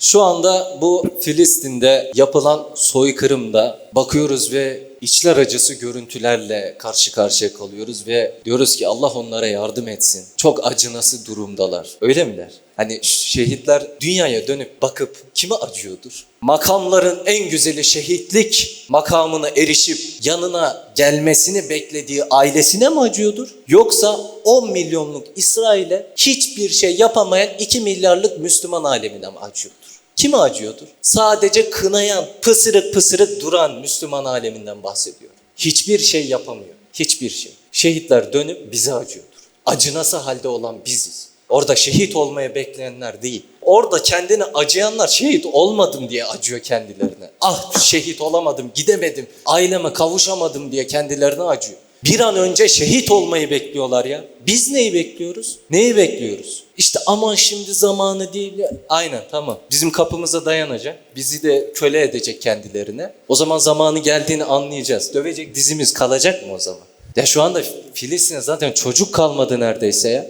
Şu anda bu Filistin'de yapılan soykırımda bakıyoruz ve içler acısı görüntülerle karşı karşıya kalıyoruz ve diyoruz ki Allah onlara yardım etsin. Çok acınası durumdalar. Öyle miler? Hani şehitler dünyaya dönüp bakıp kime acıyordur? Makamların en güzeli şehitlik makamına erişip yanına gelmesini beklediği ailesine mi acıyordur? Yoksa 10 milyonluk İsrail'e hiçbir şey yapamayan 2 milyarlık Müslüman alemine mi acıyordur? Kime acıyordur? Sadece kınayan, pısırık pısırık duran Müslüman aleminden bahsediyor. Hiçbir şey yapamıyor. Hiçbir şey. Şehitler dönüp bize acıyordur. Acınası halde olan biziz. Orada şehit olmaya bekleyenler değil. Orada kendine acıyanlar şehit olmadım diye acıyor kendilerine. Ah şehit olamadım, gidemedim, aileme kavuşamadım diye kendilerine acıyor. Bir an önce şehit olmayı bekliyorlar ya. Biz neyi bekliyoruz? Neyi bekliyoruz? İşte aman şimdi zamanı değil. ya. Aynen tamam. Bizim kapımıza dayanacak. Bizi de köle edecek kendilerine. O zaman zamanı geldiğini anlayacağız. Dövecek dizimiz kalacak mı o zaman? Ya şu anda Filistin'e zaten çocuk kalmadı neredeyse ya.